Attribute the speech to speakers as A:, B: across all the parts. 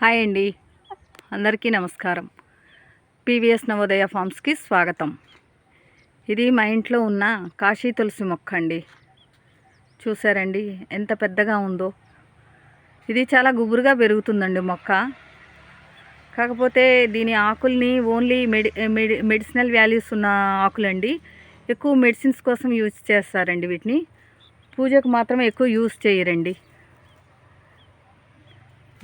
A: Hi అండి. అందరికీ నమస్కారం. పీవీఎస్ నవోదయ ఫార్మ్స్కి స్వాగతం. ఇది మా ఇంట్లో ఉన్న కాశీ తులసి మొక్క అండి. చూసారండి ఎంత పెద్దగా ఉందో. ఇది చాలా గుబురుగా పెరుగుతుందండి మొక్క. కాకపోతే దీని ఆకుల్ని ఓన్లీ మెడి మెడి మెడిసినల్ వాల్యూస్ ఉన్న ఆకులండి. ఎక్కువ మెడిసిన్స్ కోసం యూజ్ చేస్తారండి వీటిని. పూజకు మాత్రం ఎక్కువ యూజ్ చేయరండి.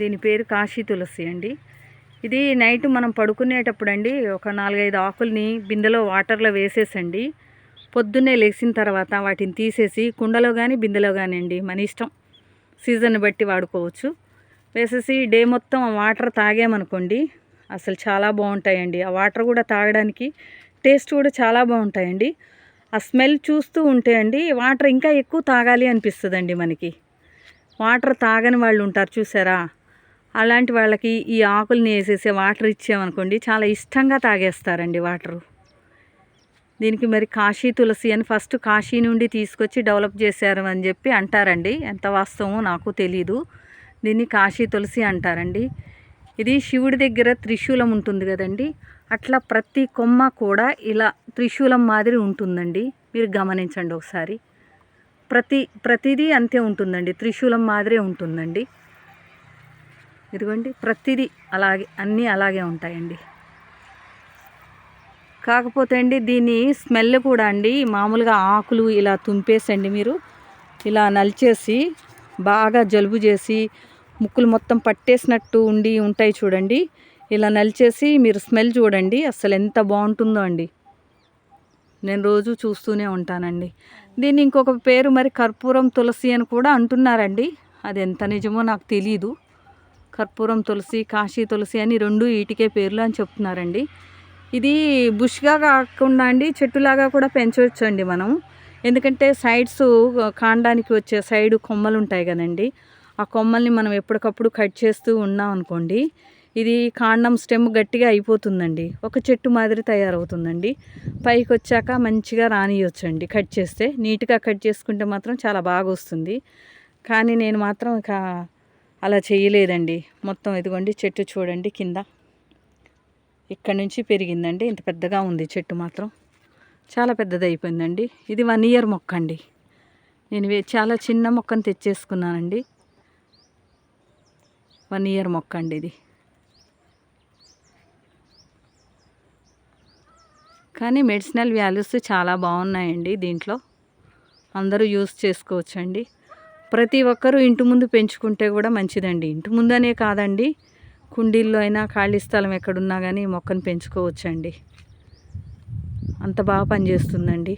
A: దీని పేరు కాశీ తులసి అండి. ఇది నైట్ మనం పడుకునేటప్పుడు అండి ఒక నాలుగైదు ఆకుల్ని బిందెలో వాటర్లో వేసేసండి. పొద్దున్నే లేచిన తర్వాత వాటిని తీసేసి కుండలో కానీ బిందెలో కానీ అండి. మన ఇష్టం. సీజన్ బట్టి వాడుకోవచ్చు. వేసేసి డే మొత్తం ఆ వాటర్ తాగామనుకోండి అసలు చాలా బాగుంటాయండి. ఆ వాటర్ కూడా తాగడానికి టేస్ట్ కూడా చాలా బాగుంటాయండి. ఆ స్మెల్ చూస్తూ ఉంటే అండి వాటర్ ఇంకా ఎక్కువ తాగాలి అనిపిస్తుందండి మనకి. వాటర్ తాగని వాళ్ళు ఉంటారు చూసారా? అలాంటి వాళ్ళకి ఈ ఆకుల్ని వేసేసి వాటర్ ఇచ్చామనుకోండి చాలా ఇష్టంగా తాగేస్తారండి వాటరు. దీనికి మరి కాశీ తులసి అని ఫస్ట్ కాశీ నుండి తీసుకొచ్చి డెవలప్ చేశారు అని చెప్పి అంటారండి. ఎంత వాస్తవమో నాకు తెలీదు. దీన్ని కాశీ తులసి అంటారండి. ఇది శివుడి దగ్గర త్రిశూలం ఉంటుంది కదండి. అట్లా ప్రతి కొమ్మ కూడా ఇలా త్రిశూలం మాదిరి ఉంటుందండి. మీరు గమనించండి ఒకసారి. ప్రతి ప్రతిదీ అంతే ఉంటుందండి. త్రిశూలం మాదిరే ఉంటుందండి. ఇదిగోండి ప్రతిదీ అలాగే అన్నీ అలాగే ఉంటాయండి. కాకపోతే అండి దీని స్మెల్ కూడా అండి మామూలుగా ఆకులు ఇలా తుంపేసండి మీరు. ఇలా నలిచేసి బాగా జలుబు చేసి ముక్కులు మొత్తం పట్టేసినట్టు ఉండి ఉంటాయి చూడండి. ఇలా నలిచేసి మీరు స్మెల్ చూడండి అసలు ఎంత బాగుంటుందో అండి. నేను రోజు చూస్తూనే ఉంటానండి. దీన్ని ఇంకొక పేరు మరి కర్పూరం తులసి అని కూడా అంటున్నారండి. అది ఎంత నిజమో నాకు తెలీదు. కర్పూరం తులసి కాశీ తులసి అని రెండు ఈటికే పేర్లు అని చెప్తున్నారండి. ఇది బుష్గా కాకుండా అండి చెట్టులాగా కూడా పెంచవచ్చు అండి మనం. ఎందుకంటే సైడ్స్ కాండానికి వచ్చే సైడ్ కొమ్మలు ఉంటాయి కదండి. ఆ కొమ్మల్ని మనం ఎప్పటికప్పుడు కట్ చేస్తూ ఉన్నాం అనుకోండి ఇది కాండం స్టెమ్ గట్టిగా అయిపోతుందండి. ఒక చెట్టు మాదిరి తయారవుతుందండి. పైకి వచ్చాక మంచిగా రానియొచ్చండి కట్ చేస్తే. నీట్గా కట్ చేసుకుంటే మాత్రం చాలా బాగా వస్తుంది. కానీ నేను మాత్రం ఇక అలా చేయలేదండి. మొత్తం ఇదిగోండి చెట్టు చూడండి కింద. ఇక్కడ నుంచి పెరిగిందండి. ఇంత పెద్దగా ఉంది చెట్టు మాత్రం. చాలా పెద్దది అయిపోయిందండి. ఇది వన్ ఇయర్ మొక్క అండి నేను వే- చాలా చిన్న మొక్కను తెచ్చేసుకున్నానండి. వన్ ఇయర్ మొక్క అండి ఇది. కానీ మెడిసినల్ వాల్యూస్ చాలా బాగున్నాయండి దీంట్లో. అందరూ యూస్ చేసుకోవచ్చండి. ప్రతి ఒక్కరూ ఇంటి ముందు పెంచుకుంటే కూడా మంచిదండి. ఇంటి ముందనే కాదండి. కుండీల్లో అయినా ఖాళీ స్థలం ఎక్కడున్నా కానీ మొక్కను పెంచుకోవచ్చండి. అంత బాగా పనిచేస్తుందండి.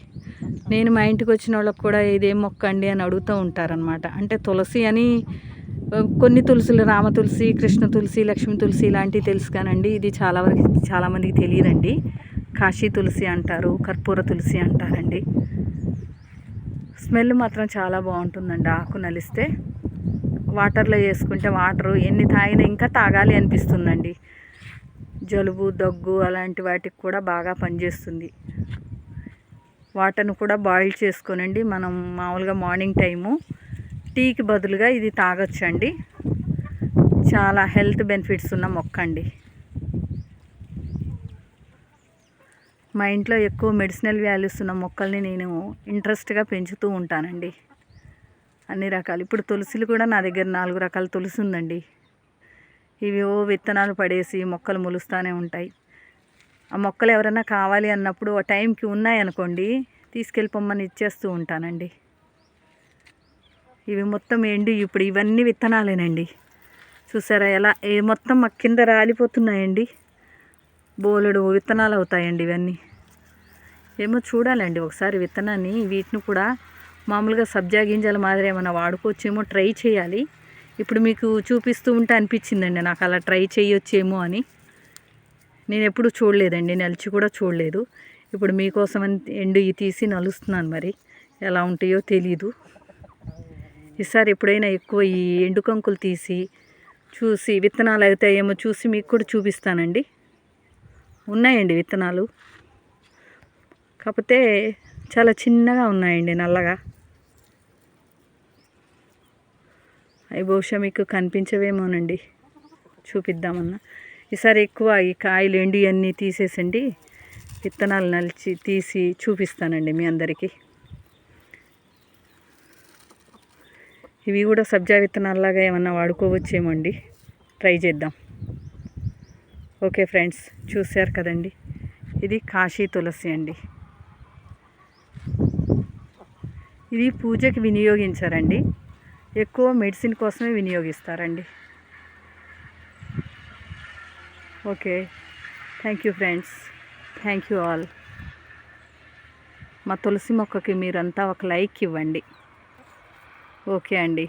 A: నేను మా ఇంటికి వచ్చిన వాళ్ళకి కూడా ఇదేం మొక్క అండి అని అడుగుతూ ఉంటారనమాట అంటే తులసి అని కొన్ని తులసులు రామ తులసి కృష్ణ తులసి లక్ష్మీ తులసి ఇలాంటివి తెలుసు కానండి. ఇది చాలా వరకు చాలామందికి తెలియదండి. కాశీ తులసి అంటారు కర్పూర తులసి అంటారండి. స్మెల్ మాత్రం చాలా బాగుంటుందండి. ఆకు నలిస్తే వాటర్లో వేసుకుంటే వాటరు ఎన్ని తాగినా ఇంకా తాగాలి అనిపిస్తుందండి. జలుబు దగ్గు అలాంటి వాటికి కూడా బాగా పనిచేస్తుంది. వాటర్ను కూడా బాయిల్ చేసుకోనండి. మనం మామూలుగా మార్నింగ్ టైము టీకి బదులుగా ఇది తాగొచ్చండి. చాలా హెల్త్ బెనిఫిట్స్ ఉన్న మొక్క అండి మా ఇంట్లో ఎక్కువ మెడిసినల్ వాల్యూస్ ఉన్న మొక్కల్ని నేను ఇంట్రెస్ట్గా పెంచుతూ ఉంటానండి. అన్ని రకాలు. ఇప్పుడు తులసిలు కూడా నా దగ్గర నాలుగు రకాల తులసి ఉందండి. ఇవి ఓ విత్తనాలు పడేసి మొక్కలు మొలుస్తూనే ఉంటాయి. ఆ మొక్కలు ఎవరైనా కావాలి అన్నప్పుడు ఆ టైంకి ఉన్నాయనుకోండి తీసుకెళ్ళిపోమ్మని ఇచ్చేస్తూ ఉంటానండి. ఇవి మొత్తం ఏంటి? ఇప్పుడు ఇవన్నీ విత్తనాలేనండి. చూసారా ఎలా? ఏ మొత్తం మా కింద రాలిపోతున్నాయండి. బోలెడు విత్తనాలు అవుతాయండి ఇవన్నీ. ఏమో చూడాలండి ఒకసారి విత్తనాన్ని. వీటిని కూడా మామూలుగా సబ్జా గింజల మాదిరి ఏమైనా వాడుకోవచ్చేమో ట్రై చేయాలి. ఇప్పుడు మీకు చూపిస్తూ ఉంటే అనిపించిందండి నాకు అలా ట్రై చేయొచ్చేమో అని. నేను ఎప్పుడు చూడలేదండి నలిచి కూడా చూడలేదు. ఇప్పుడు మీకోసం అని ఎండు ఇవి తీసి నలుస్తున్నాను మరి. ఎలా ఉంటాయో తెలీదు. ఈసారి ఎప్పుడైనా ఎక్కువ ఈ ఎండు కంకులు తీసి చూసి విత్తనాలు అవుతాయేమో చూసి మీకు కూడా చూపిస్తానండి. ఉన్నాయండి విత్తనాలు. కాకపోతే చాలా చిన్నగా ఉన్నాయండి నల్లగా. అవి బహుశా మీకు కనిపించవేమోనండి. చూపిద్దామన్నా. ఈసారి ఎక్కువ ఈ కాయలు ఎండి అన్నీ తీసేసండి. విత్తనాలు నలిచి తీసి చూపిస్తానండి మీ అందరికీ. ఇవి కూడా సబ్జా విత్తనాల్లాగా ఏమన్నా వాడుకోవచ్చేమో అండి ట్రై చేద్దాం. ఓకే ఫ్రెండ్స్ చూశారు కదండి. ఇది కాశీ తులసి అండి. ఇది పూజకి వినియోగించారండి. ఎక్కువ మెడిసిన్ కోసమే వినియోగిస్తారండి. Okay. Thank you friends. Thank you all. మా తులసి మొక్కకి మీరంతా ఒక లైక్ ఇవ్వండి. ఓకే అండి.